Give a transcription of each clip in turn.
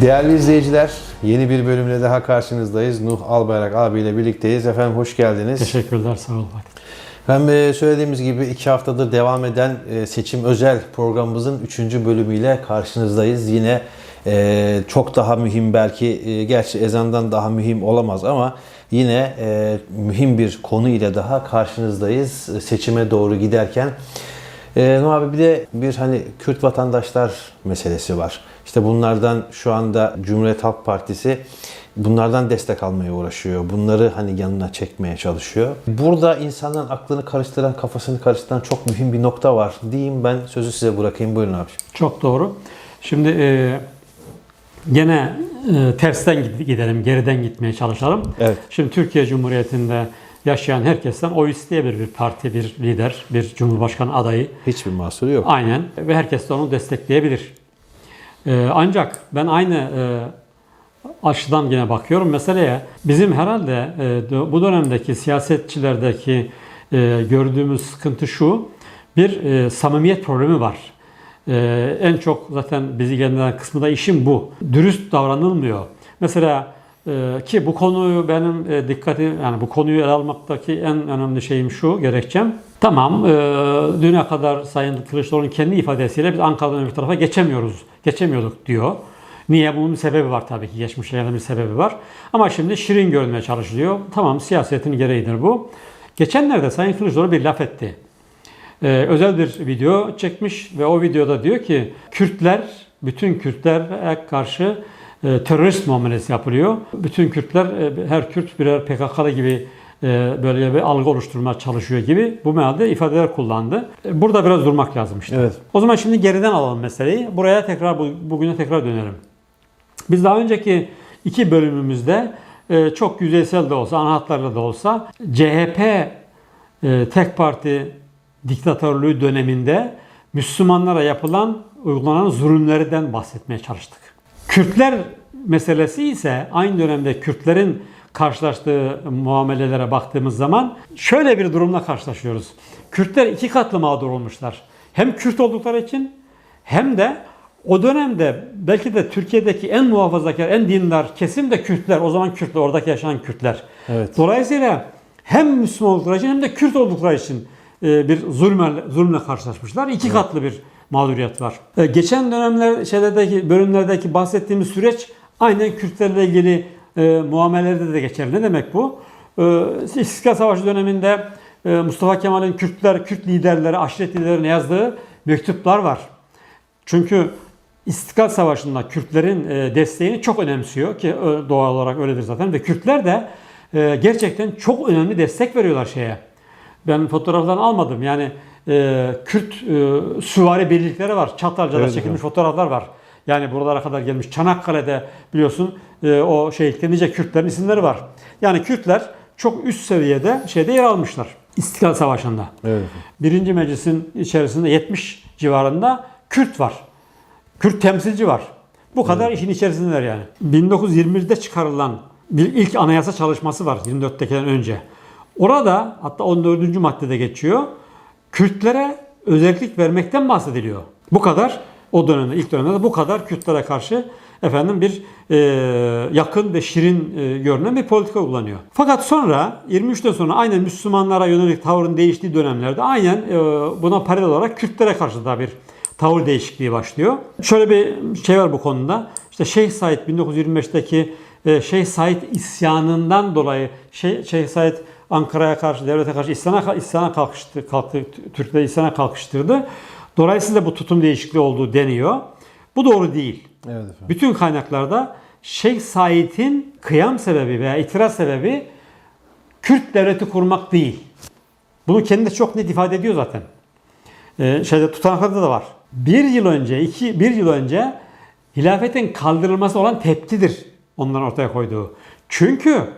Değerli izleyiciler, yeni bir bölümle daha karşınızdayız. Nuh Albayrak abiyle birlikteyiz. Efendim hoş geldiniz. Teşekkürler, sağ olun. Efendim e, söylediğimiz gibi iki haftadır devam eden e, seçim özel programımızın üçüncü bölümüyle karşınızdayız. Yine e, çok daha mühim belki, gerçi ezandan daha mühim olamaz ama yine mühim bir konu ile daha karşınızdayız. Seçime doğru giderken. Ee, Nuh abi bir de bir hani Kürt vatandaşlar meselesi var. İşte bunlardan şu anda Cumhuriyet Halk Partisi bunlardan destek almaya uğraşıyor. Bunları hani yanına çekmeye çalışıyor. Burada insanların aklını karıştıran, kafasını karıştıran çok mühim bir nokta var. Diyeyim ben sözü size bırakayım. Buyurun abi. Çok doğru. Şimdi e, gene e, tersten gid- gidelim, geriden gitmeye çalışalım. Evet. Şimdi Türkiye Cumhuriyeti'nde yaşayan herkesten oy isteyebilir bir parti, bir lider, bir cumhurbaşkanı adayı. Hiçbir mahsuru yok. Aynen ve herkes de onu destekleyebilir. E, ancak ben aynı e, açıdan yine bakıyorum meseleye. Bizim herhalde e, bu dönemdeki siyasetçilerdeki e, gördüğümüz sıkıntı şu. Bir e, samimiyet problemi var. E, en çok zaten bizi ilgilendiren kısmı da işin bu. Dürüst davranılmıyor. Mesela ki bu konuyu benim e, dikkati yani bu konuyu ele almaktaki en önemli şeyim şu gerekçem. Tamam e, düne kadar Sayın Kılıçdaroğlu'nun kendi ifadesiyle biz Ankara'dan öbür tarafa geçemiyoruz. Geçemiyorduk diyor. Niye? Bunun bir sebebi var tabii ki. Geçmişlerde bir sebebi var. Ama şimdi şirin görünmeye çalışılıyor. Tamam siyasetin gereğidir bu. Geçenlerde Sayın Kılıçdaroğlu bir laf etti. Ee, özel bir video çekmiş ve o videoda diyor ki Kürtler, bütün Kürtlere karşı terörist muamelesi yapılıyor. Bütün Kürtler, e, her Kürt birer PKK'lı gibi e, böyle bir algı oluşturmaya çalışıyor gibi bu mealde ifadeler kullandı. E, Burada biraz durmak lazım işte. Evet. O zaman şimdi geriden alalım meseleyi. Buraya tekrar bu- bugüne tekrar dönelim. Biz daha önceki iki bölümümüzde e, çok yüzeysel de olsa, ana hatlarla da olsa CHP e, tek parti diktatörlüğü döneminde Müslümanlara yapılan, uygulanan zulümlerden bahsetmeye çalıştık. Kürtler meselesi ise aynı dönemde Kürtlerin karşılaştığı muamelelere baktığımız zaman şöyle bir durumla karşılaşıyoruz. Kürtler iki katlı mağdur olmuşlar. Hem Kürt oldukları için hem de o dönemde belki de Türkiye'deki en muhafazakar, en dindar kesim de Kürtler. O zaman Kürtler, oradaki yaşayan Kürtler. Evet. Dolayısıyla hem Müslüman oldukları için hem de Kürt oldukları için e, bir zulme, zulmle karşılaşmışlar. İki katlı bir mağduriyet var. E, Geçen dönemler şeylerdeki bölümlerdeki bahsettiğimiz süreç aynen Kürtlerle ilgili e, muamelelerde de geçerli. Ne demek bu? E, İstiklal Savaşı döneminde e, Mustafa Kemal'in Kürtler, Kürt liderleri, aşiret liderlerine yazdığı mektuplar var. Çünkü İstiklal Savaşı'nda Kürtlerin e, desteğini çok önemsiyor ki doğal olarak öyledir zaten ve Kürtler de e, gerçekten çok önemli destek veriyorlar şeye. Ben fotoğraflarını almadım yani e, Kürt e, süvari birlikleri var. Çatalca'da Evet, çekilmiş evet. fotoğraflar var. Yani buralara kadar gelmiş. Çanakkale'de biliyorsun e, o şeylikte nice Kürtlerin isimleri var. Yani Kürtler çok üst seviyede şeyde yer almışlar. İstiklal Savaşı'nda. Evet. Birinci meclisin içerisinde 70 civarında Kürt var. Kürt temsilci var. Bu kadar işin içerisindeler yani. 1921'de çıkarılan bir ilk anayasa çalışması var 24'tekinden önce. Orada hatta 14. maddede geçiyor. Kürtlere özellik vermekten bahsediliyor. Bu kadar o dönemde ilk dönemde de bu kadar Kürtlere karşı efendim bir e, yakın ve şirin e, görünen bir politika kullanıyor. Fakat sonra 23'ten sonra aynen Müslümanlara yönelik tavrın değiştiği dönemlerde aynen e, buna paralel olarak Kürtlere karşı da bir tavır değişikliği başlıyor. Şöyle bir şey var bu konuda. İşte Şeyh Said 1925'teki e, Şeyh Said isyanından dolayı Şeyh, Şeyh Said Ankara'ya karşı, devlete karşı isyana, isyana kalkıştı, kalktı, Türkleri isyana kalkıştırdı. Dolayısıyla bu tutum değişikliği olduğu deniyor. Bu doğru değil. Evet efendim. Bütün kaynaklarda Şeyh Said'in kıyam sebebi veya itiraz sebebi Kürt devleti kurmak değil. Bunu kendi çok net ifade ediyor zaten. Ee, şeyde tutanaklarda da var. Bir yıl önce, iki, bir yıl önce hilafetin kaldırılması olan tepkidir onların ortaya koyduğu. Çünkü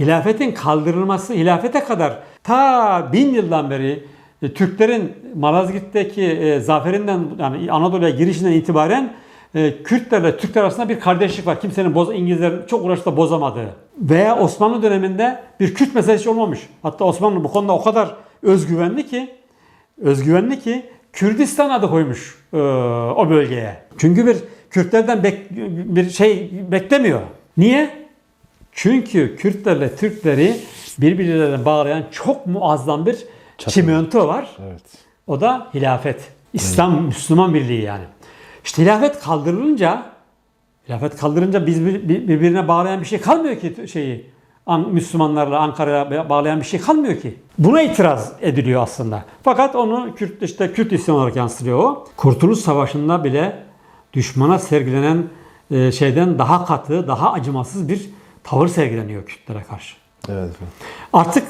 hilafetin kaldırılması, hilafete kadar ta bin yıldan beri e, Türklerin Malazgirt'teki e, zaferinden yani Anadolu'ya girişinden itibaren e, Kürtlerle Türkler arasında bir kardeşlik var. Kimsenin boz, İngilizlerin çok uğraşıp da bozamadığı. Veya Osmanlı döneminde bir Kürt meselesi olmamış. Hatta Osmanlı bu konuda o kadar özgüvenli ki özgüvenli ki Kürdistan adı koymuş e, o bölgeye. Çünkü bir Kürtlerden bek- bir şey beklemiyor. Niye? Çünkü Kürtlerle Türkleri birbirlerine bağlayan çok muazzam bir çimento var. Evet. O da hilafet. İslam, Müslüman birliği yani. İşte hilafet kaldırılınca hilafet kaldırınca biz bir- bir- birbirine bağlayan bir şey kalmıyor ki şeyi. An- Müslümanlarla Ankara'ya bağlayan bir şey kalmıyor ki. Buna itiraz ediliyor aslında. Fakat onu Kürt işte Kürt isyan olarak yansıtılıyor o. Kurtuluş Savaşı'nda bile düşmana sergilenen şeyden daha katı, daha acımasız bir tavır sergileniyor Kürtlere karşı. Evet efendim. Artık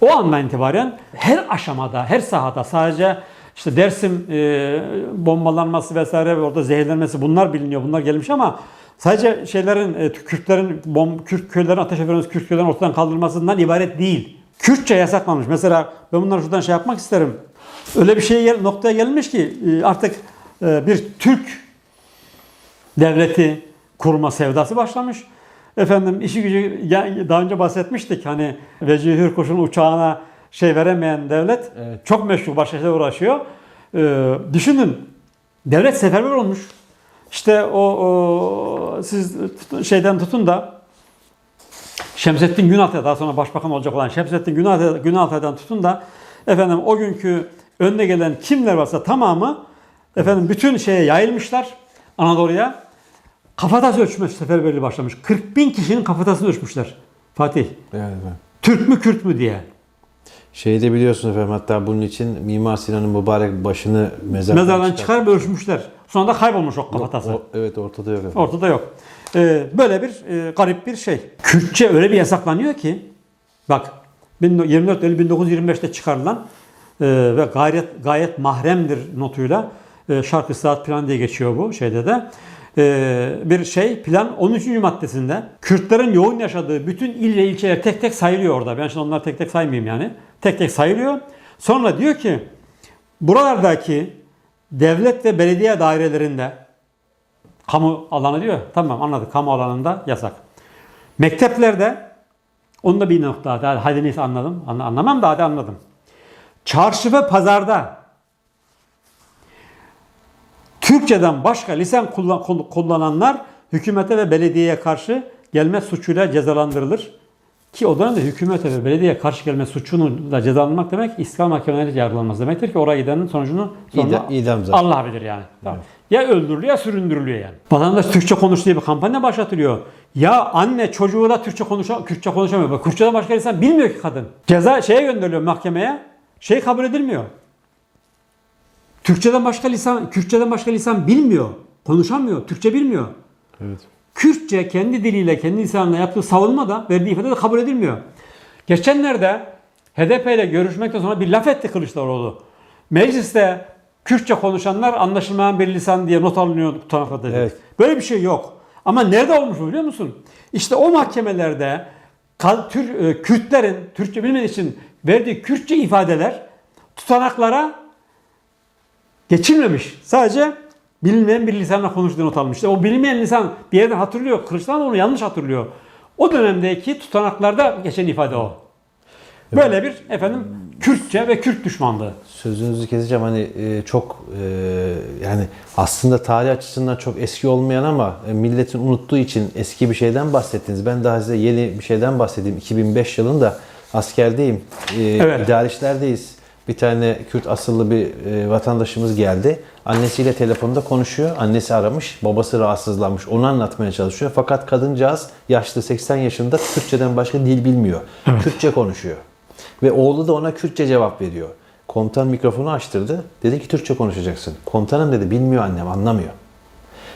o andan itibaren her aşamada, her sahada sadece işte Dersim e, bombalanması vesaire ve orada zehirlenmesi bunlar biliniyor. Bunlar gelmiş ama sadece şeylerin e, Kürtlerin bom Kürt köylerin ateş edilen Kürt köylerin ortadan kaldırılmasından ibaret değil. Kürtçe yasaklanmış. Mesela ben bunları şuradan şey yapmak isterim. Öyle bir şeye gel- noktaya gelmiş ki e, artık e, bir Türk devleti kurma sevdası başlamış. Efendim işi gücü daha önce bahsetmiştik hani Vecihi Hürkuş'un uçağına şey veremeyen devlet Evet. çok meşhur başka şeyle uğraşıyor. Ee, düşünün devlet seferber olmuş. İşte o, o siz tut- şeyden tutun da Şemsettin Günaltay daha sonra başbakan olacak olan Şemsettin Günaltay, Günaltay'dan tutun da efendim o günkü önüne gelen kimler varsa tamamı efendim bütün şeye yayılmışlar Anadolu'ya. Kafatası ölçme seferberliği başlamış. 40 bin kişinin kafatasını ölçmüşler. Fatih. Evet efendim. Türk mü Kürt mü diye. Şeyi de biliyorsunuz efendim hatta bunun için Mimar Sinan'ın mübarek başını mezardan, Mezardan çıkar- çıkarıp ölçmüş,ler. Sonra da kaybolmuş o kafatası. o- evet ortada yok efendim. Ortada yok. Ee, böyle bir e, garip bir şey. Kürtçe öyle bir yasaklanıyor ki bak 24 Eylül 1925'te çıkarılan e, ve gayet gayet mahremdir notuyla e, şarkı saat plan diye geçiyor bu şeyde de. E, bir şey plan 13. maddesinde Kürtlerin yoğun yaşadığı bütün il ve ilçeler tek tek sayılıyor orada. Ben şimdi onları tek tek saymayayım yani. Tek tek sayılıyor. Sonra diyor ki buralardaki devlet ve belediye dairelerinde Kamu alanı diyor. Tamam anladık. Kamu alanında yasak. Mekteplerde onu da bir nokta. Hadi, neyse anladım. Anla- Anlamam da hadi anladım. Çarşı ve pazarda Türkçeden başka lisan kullan- kul- kullananlar hükümete ve belediyeye karşı gelme suçuyla cezalandırılır. Ki o dönemde hükümete ve belediyeye karşı gelme suçunu da cezalandırmak demek İstiklal mahkemeleri yargılanmaz demektir ki oraya gidenin sonucunu sonra İdam, zaten. Allah bilir yani. Tamam. Ya öldürülüyor ya süründürülüyor yani. Vatandaş Türkçe konuş diye bir kampanya başlatılıyor. Ya anne çocuğu da Türkçe konuşa, Kürtçe konuşamıyor. Bak Kürtçeden başka insan bilmiyor ki kadın. Ceza şeye gönderiliyor mahkemeye. Şey kabul edilmiyor. Türkçeden başka lisan, Kürtçeden başka lisan bilmiyor. Konuşamıyor. Türkçe bilmiyor. Evet. Kürtçe kendi diliyle, kendi lisanıyla yaptığı savunma da verdiği ifade de kabul edilmiyor. Geçenlerde HDP ile görüşmekten sonra bir laf etti Kılıçdaroğlu. Mecliste Kürtçe konuşanlar anlaşılmayan bir lisan diye not alınıyor tutanakta dedi. Evet. Böyle bir şey yok. Ama nerede olmuş bu biliyor musun? İşte o mahkemelerde e, Kürtlerin Türkçe bilmediği için verdiği Kürtçe ifadeler tutanaklara geçilmemiş. Sadece bilinmeyen bir lisanla konuştuğu not almış. İşte o bilinmeyen lisan bir yerden hatırlıyor. Kılıçdaroğlu onu yanlış hatırlıyor. O dönemdeki tutanaklarda geçen ifade o. Böyle bir efendim Kürtçe ve Kürt düşmanlığı. Sözünüzü keseceğim hani e, çok e, yani aslında tarih açısından çok eski olmayan ama e, milletin unuttuğu için eski bir şeyden bahsettiniz. Ben daha size yeni bir şeyden bahsedeyim. 2005 yılında askerdeyim. E, Evet. İdari işlerdeyiz. Bir tane Kürt asıllı bir e, vatandaşımız geldi. Annesiyle telefonda konuşuyor. Annesi aramış. Babası rahatsızlanmış. Onu anlatmaya çalışıyor. Fakat kadıncağız yaşlı 80 yaşında Türkçeden başka dil bilmiyor. Kürtçe konuşuyor. Ve oğlu da ona Kürtçe cevap veriyor. Komutan mikrofonu açtırdı. Dedi ki Türkçe konuşacaksın. Komutanım dedi bilmiyor annem anlamıyor.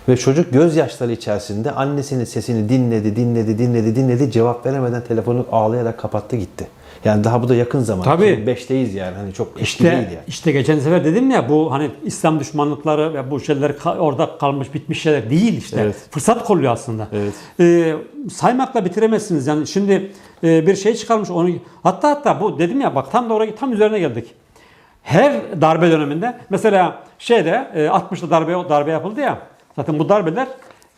Ve çocuk gözyaşları içerisinde annesinin sesini dinledi, dinledi, dinledi, dinledi. Cevap veremeden telefonu ağlayarak kapattı gitti. Yani daha bu da yakın zaman. Tabii. 2005'teyiz yani. Hani çok İşte, değil yani. işte geçen sefer dedim ya bu hani İslam düşmanlıkları ve bu şeyler orada kalmış bitmiş şeyler değil işte. Evet. Fırsat kolluyor aslında. Evet. Ee, saymakla bitiremezsiniz. Yani şimdi e, bir şey çıkarmış onu hatta hatta bu dedim ya bak tam da oraya tam üzerine geldik. Her darbe döneminde mesela şeyde e, 60'da darbe darbe yapıldı ya. Zaten bu darbeler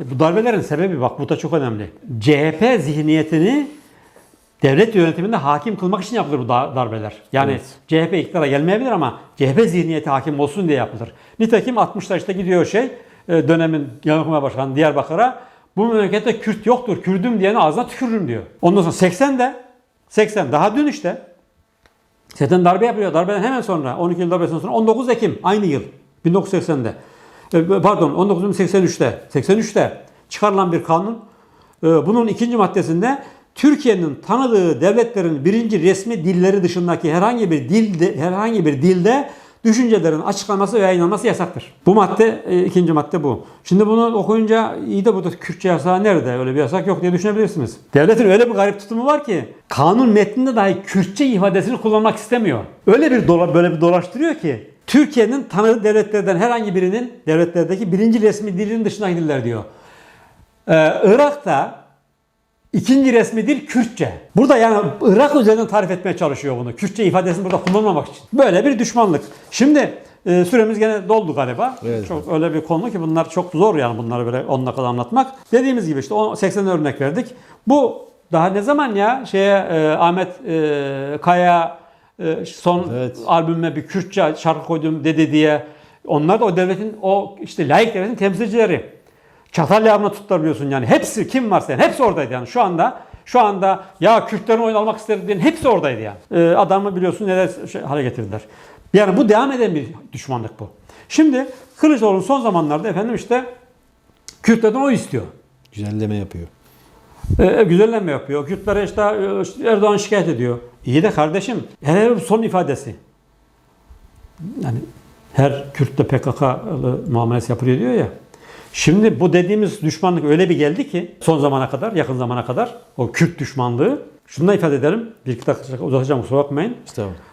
e, bu darbelerin sebebi bak bu da çok önemli. CHP zihniyetini devlet yönetiminde hakim kılmak için yapılır bu da- darbeler. Yani Evet. CHP iktidara gelmeyebilir ama CHP zihniyeti hakim olsun diye yapılır. Nitekim 60'ta işte gidiyor şey e, dönemin Genelkurmay Başkanı Diyarbakır'a bu memlekette Kürt yoktur. Kürdüm diyene ağzına tükürürüm diyor. Ondan sonra 80'de 80 daha dün işte Zaten darbe yapıyor. Darbeden hemen sonra 12 yıl darbesinden sonra 19 Ekim aynı yıl 1980'de e, pardon 1983'te 83'te çıkarılan bir kanun. E, Bunun ikinci maddesinde Türkiye'nin tanıdığı devletlerin birinci resmi dilleri dışındaki herhangi bir dilde herhangi bir dilde düşüncelerin açıklaması ve yayınlanması yasaktır. Bu madde e, ikinci madde bu. Şimdi bunu okuyunca iyi de burada Kürtçe yasağı nerede? Öyle bir yasak yok diye düşünebilirsiniz. Devletin öyle bir garip tutumu var ki kanun metninde dahi Kürtçe ifadesini kullanmak istemiyor. Öyle bir dola, böyle bir dolaştırıyor ki Türkiye'nin tanıdığı devletlerden herhangi birinin devletlerdeki birinci resmi dilin dışındaki diller diyor. Ee, Irak'ta İkinci resmi dil Kürtçe. Burada yani Irak üzerinden tarif etmeye çalışıyor bunu. Kürtçe ifadesini burada kullanmamak için. Böyle bir düşmanlık. Şimdi e, süremiz gene doldu galiba. Evet. Çok öyle bir konu ki bunlar çok zor yani bunları böyle 10 dakikada anlatmak. Dediğimiz gibi işte o 80 örnek verdik. Bu daha ne zaman ya şeye e, Ahmet e, Kaya e, son Evet. albüme bir Kürtçe şarkı koydum dedi diye onlar da o devletin o işte layık devletin temsilcileri. Çatalya tuttular biliyorsun yani. Hepsi kim varsa yani hepsi oradaydı yani. Şu anda şu anda ya Kürtlerin oyun almak istedi diyen hepsi oradaydı yani. Ee, adamı biliyorsun neler şey, hale getirdiler. Yani bu devam eden bir düşmanlık bu. Şimdi Kılıçdaroğlu son zamanlarda efendim işte Kürtlerden oy istiyor. Güzelleme yapıyor. Ee, güzellenme yapıyor. Kürtlere işte e, Erdoğan şikayet ediyor. İyi de kardeşim bu son ifadesi. Yani her Kürt de PKK'lı muamelesi yapılıyor diyor ya. Şimdi bu dediğimiz düşmanlık öyle bir geldi ki son zamana kadar, yakın zamana kadar o Kürt düşmanlığı. Şunu da ifade edelim. Bir iki dakika uzatacağım kusura bakmayın.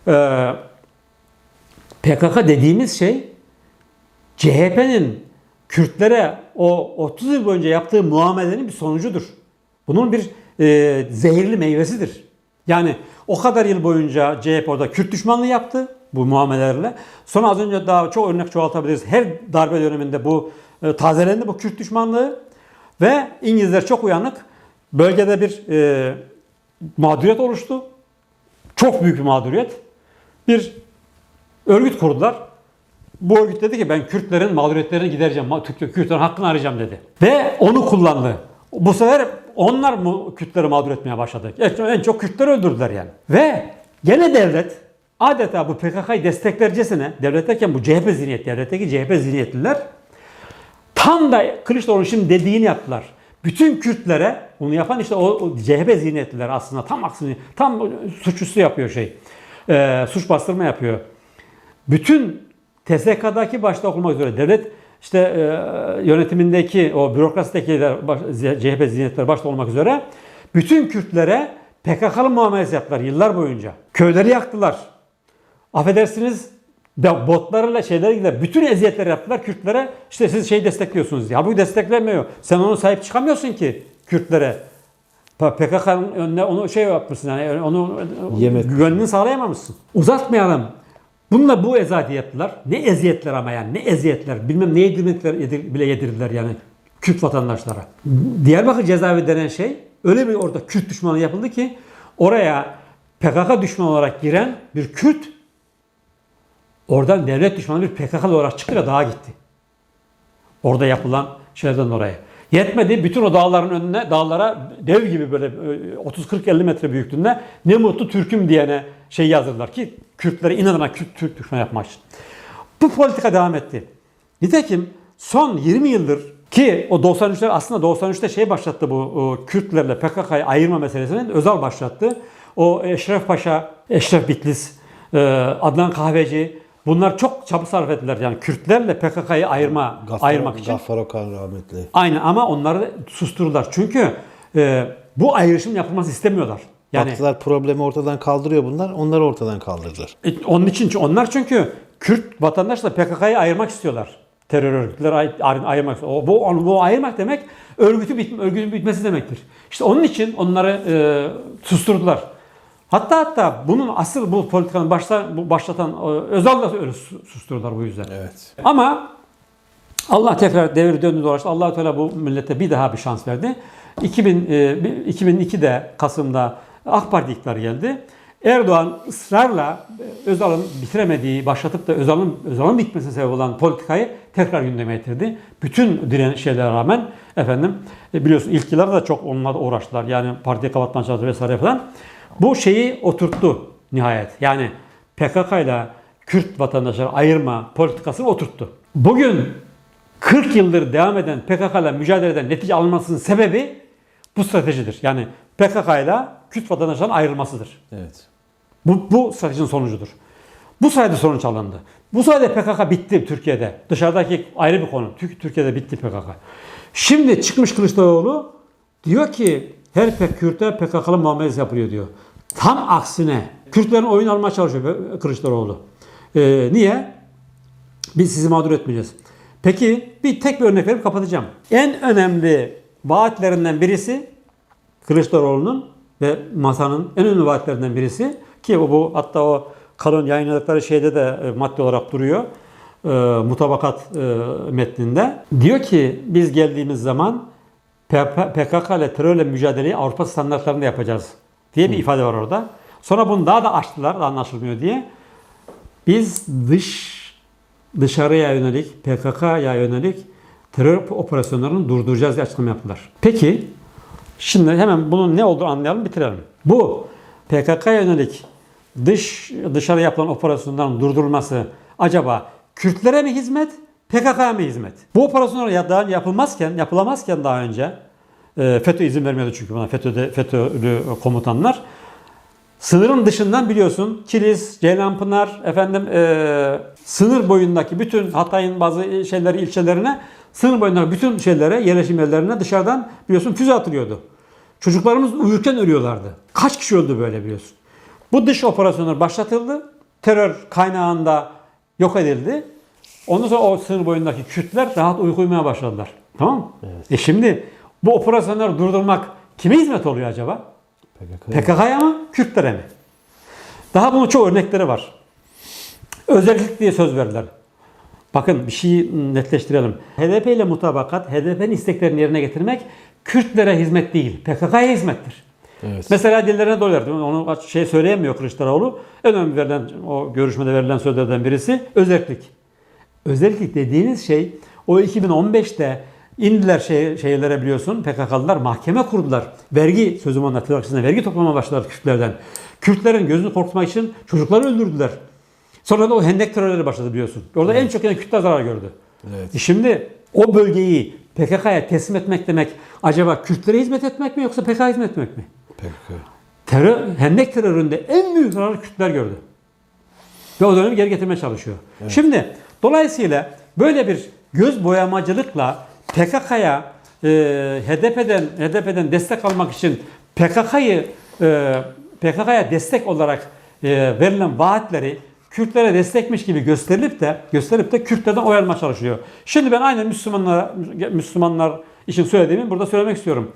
Ee, PKK dediğimiz şey CHP'nin Kürtlere o 30 yıl boyunca yaptığı muamelenin bir sonucudur. Bunun bir e, zehirli meyvesidir. Yani o kadar yıl boyunca CHP orada Kürt düşmanlığı yaptı bu muamelelerle. Sonra az önce daha çok örnek çoğaltabiliriz. Her darbe döneminde bu tazelendi bu Kürt düşmanlığı ve İngilizler çok uyanık. Bölgede bir e, mağduriyet oluştu. Çok büyük bir mağduriyet. Bir örgüt kurdular. Bu örgüt dedi ki ben Kürtlerin mağduriyetlerini gidereceğim. Kürtlerin hakkını arayacağım dedi. Ve onu kullandı. Bu sefer onlar mı Kürtleri mağdur etmeye başladı? En çok Kürtleri öldürdüler yani. Ve gene devlet adeta bu PKK'yı desteklercesine, devlet derken bu CHP zihniyet, devletteki CHP zihniyetliler tam da Kılıçdaroğlu'nun şimdi dediğini yaptılar. Bütün Kürtlere bunu yapan işte o, o CHP zihniyetliler aslında tam aksini, tam suçüstü yapıyor şey. Ee, suç bastırma yapıyor. Bütün TSK'daki başta olmak üzere devlet işte e, yönetimindeki o bürokrasideki baş- CHP zihniyetleri başta olmak üzere bütün Kürtlere PKK'lı muamelesi yaptılar yıllar boyunca. Köyleri yaktılar. Affedersiniz de botlarıyla şeylerle bütün eziyetleri yaptılar Kürtlere. İşte siz şey destekliyorsunuz diye. Halbuki desteklemiyor. Sen onu sahip çıkamıyorsun ki Kürtlere. PKK'nın önüne onu şey yapmışsın yani onu Yemek. güvenliğini sağlayamamışsın. Uzatmayalım. Bununla bu eziyeti yaptılar. Ne eziyetler ama yani ne eziyetler. Bilmem ne yedirmekler yedir, bile yedirdiler yani Kürt vatandaşlara. Diyarbakır cezaevi denen şey öyle bir orada Kürt düşmanı yapıldı ki oraya PKK düşmanı olarak giren bir Kürt oradan devlet düşmanı bir PKK'lı olarak çıktı ve dağa gitti. Orada yapılan şeylerden oraya. Yetmedi bütün o dağların önüne, dağlara dev gibi böyle e, 30-40-50 metre büyüklüğünde ne mutlu Türk'üm diyene şey yazdılar ki Kürtlere inadına Kürt, Türk düşman yapmak için. Bu politika devam etti. Nitekim son 20 yıldır ki o 93'ler aslında 93'te şey başlattı bu o Kürtlerle PKK'yı ayırma meselesini Özal başlattı. O Eşref Paşa, Eşref Bitlis, e, Adnan Kahveci bunlar çok çabuk sarf ettiler yani Kürtlerle PKK'yı ayırma Gaffar, ayırmak için. Gaffar Okan rahmetli. Aynen ama onları susturdular. Çünkü e, bu ayrışım yapılması istemiyorlar. Yani Baktılar problemi ortadan kaldırıyor bunlar. Onları ortadan kaldırdılar. e, onun için onlar çünkü Kürt vatandaşla PKK'yı ayırmak istiyorlar. Terör örgütleri ay- ayırmak. O, bu, onu- bu ayırmak demek örgütü bit, örgütün bitmesi demektir. İşte onun için onları e, susturdular. Hatta hatta bunun asıl bu politikanın başta, bu başlatan e, Özal da öyle su- susturdular bu yüzden. Evet. Ama Allah tekrar devir döndü dolaştı. allah Teala bu millete bir daha bir şans verdi. 2000, e, 2002'de Kasım'da AK Parti iktidarı geldi. Erdoğan ısrarla e, Özal'ın bitiremediği, başlatıp da Özal'ın Özal'ın bitmesine sebep olan politikayı tekrar gündeme getirdi. Bütün diren şeylere rağmen efendim e, biliyorsun ilk yıllarda da çok onunla da uğraştılar. Yani partiyi kapatmaya çalıştı vesaire falan. Bu şeyi oturttu nihayet. Yani PKK ile Kürt vatandaşları ayırma politikasını oturttu. Bugün 40 yıldır devam eden PKK ile mücadeleden netice alınmasının sebebi bu stratejidir. Yani PKK ile Kürt vatandaşların ayrılmasıdır. Evet. Bu, bu stratejinin sonucudur. Bu sayede sonuç alındı. Bu sayede PKK bitti Türkiye'de. Dışarıdaki ayrı bir konu. Türk- Türkiye'de bitti PKK. Şimdi çıkmış Kılıçdaroğlu diyor ki her pek Kürt'e PKK'lı muamelesi yapılıyor diyor. Tam aksine Kürtlerin oyun almaya çalışıyor Kılıçdaroğlu. Ee, niye? Biz sizi mağdur etmeyeceğiz. Peki bir tek bir örnek verip kapatacağım. En önemli vaatlerinden birisi Kılıçdaroğlu'nun ve masanın en önemli vaatlerinden birisi ki bu, bu hatta o kalın yayınladıkları şeyde de e, madde olarak duruyor. E, mutabakat e, metninde. Diyor ki biz geldiğimiz zaman PKK ile terörle mücadeleyi Avrupa standartlarında yapacağız diye bir ifade var orada. Sonra bunu daha da açtılar da anlaşılmıyor diye. Biz dış dışarıya yönelik, PKK'ya yönelik terör operasyonlarını durduracağız diye açıklama yaptılar. Peki, şimdi hemen bunun ne olduğunu anlayalım, bitirelim. Bu PKK'ya yönelik dış dışarı yapılan operasyonların durdurulması acaba Kürtlere mi hizmet, PKK'ya mı hizmet? Bu operasyonlar ya daha yapılmazken, yapılamazken daha önce e, FETÖ izin vermiyordu çünkü buna FETÖ'de, FETÖ'lü komutanlar. Sınırın dışından biliyorsun Kilis, Ceylanpınar, efendim e, sınır boyundaki bütün Hatay'ın bazı şeyleri ilçelerine sınır boyundaki bütün şeylere, yerleşim yerlerine dışarıdan biliyorsun füze atılıyordu. Çocuklarımız uyurken ölüyorlardı. Kaç kişi öldü böyle biliyorsun. Bu dış operasyonlar başlatıldı. Terör kaynağında yok edildi. Ondan sonra o sınır boyundaki Kürtler rahat uyku uyumaya başladılar. Tamam mı? E şimdi bu operasyonları durdurmak kime hizmet oluyor acaba? PKK. PKK'ya mı, Kürtlere mi? Daha bunun çok örnekleri var. Özellik diye söz verdiler. Bakın bir şeyi netleştirelim. HDP ile mutabakat, HDP'nin isteklerini yerine getirmek Kürtlere hizmet değil, PKK'ya hizmettir. Evet. Mesela dillerine dolar. Onu şey söyleyemiyor Kılıçdaroğlu. En önemli verilen, o görüşmede verilen sözlerden birisi özellik. Özellik dediğiniz şey o 2015'te indiler şey, şeylere biliyorsun PKK'lılar mahkeme kurdular. Vergi sözüm onlar tırnak vergi toplamaya başladılar Kürtlerden. Kürtlerin gözünü korkutmak için çocukları öldürdüler. Sonra da o hendek terörleri başladı biliyorsun. Orada en çok yani Kürtler zarar gördü. Evet. E şimdi o bölgeyi PKK'ya teslim etmek demek acaba Kürtlere hizmet etmek mi yoksa PKK'ya hizmet etmek mi? PKK. Terör, hendek teröründe en büyük zararı Kürtler gördü. Ve o dönemi geri getirmeye çalışıyor. Şimdi dolayısıyla böyle bir göz boyamacılıkla PKK'ya e, HDP'den HDP'den destek almak için PKK'yı e, PKK'ya destek olarak e, verilen vaatleri Kürtlere destekmiş gibi gösterilip de gösterip de Kürtlerden oy almaya çalışıyor. Şimdi ben aynen Müslümanlar Müslümanlar için söylediğimi burada söylemek istiyorum.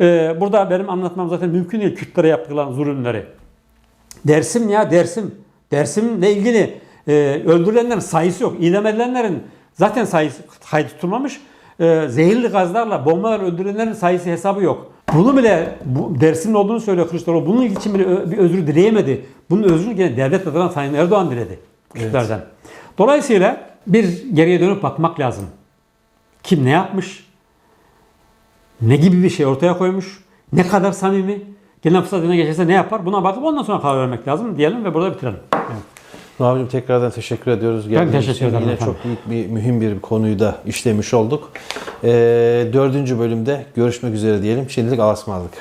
E, burada benim anlatmam zaten mümkün değil Kürtlere yapılan zulümleri. Dersim ya Dersim. Dersimle ilgili e, öldürülenlerin sayısı yok. İdam edilenlerin zaten sayısı kaydı tutulmamış. E, zehirli gazlarla bombalar öldürülenlerin sayısı hesabı yok. Bunu bile bu Dersim'in olduğunu söylüyor Kılıçdaroğlu. Bunun için bile ö- bir özür dileyemedi. Bunun özrünü gene devlet adına Sayın Erdoğan diledi. Kürtlerden. Dolayısıyla bir geriye dönüp bakmak lazım. Kim ne yapmış? Ne gibi bir şey ortaya koymuş? Ne kadar samimi? Genel fırsat geçerse ne yapar? Buna bakıp ondan sonra karar vermek lazım diyelim ve burada bitirelim. Abicim tekrardan teşekkür ediyoruz. Geldiğiniz teşekkür için. ederim Yine efendim. çok büyük bir mühim bir konuyu da işlemiş olduk. Ee, dördüncü bölümde görüşmek üzere diyelim. Şimdilik Allah'a ısmarladık.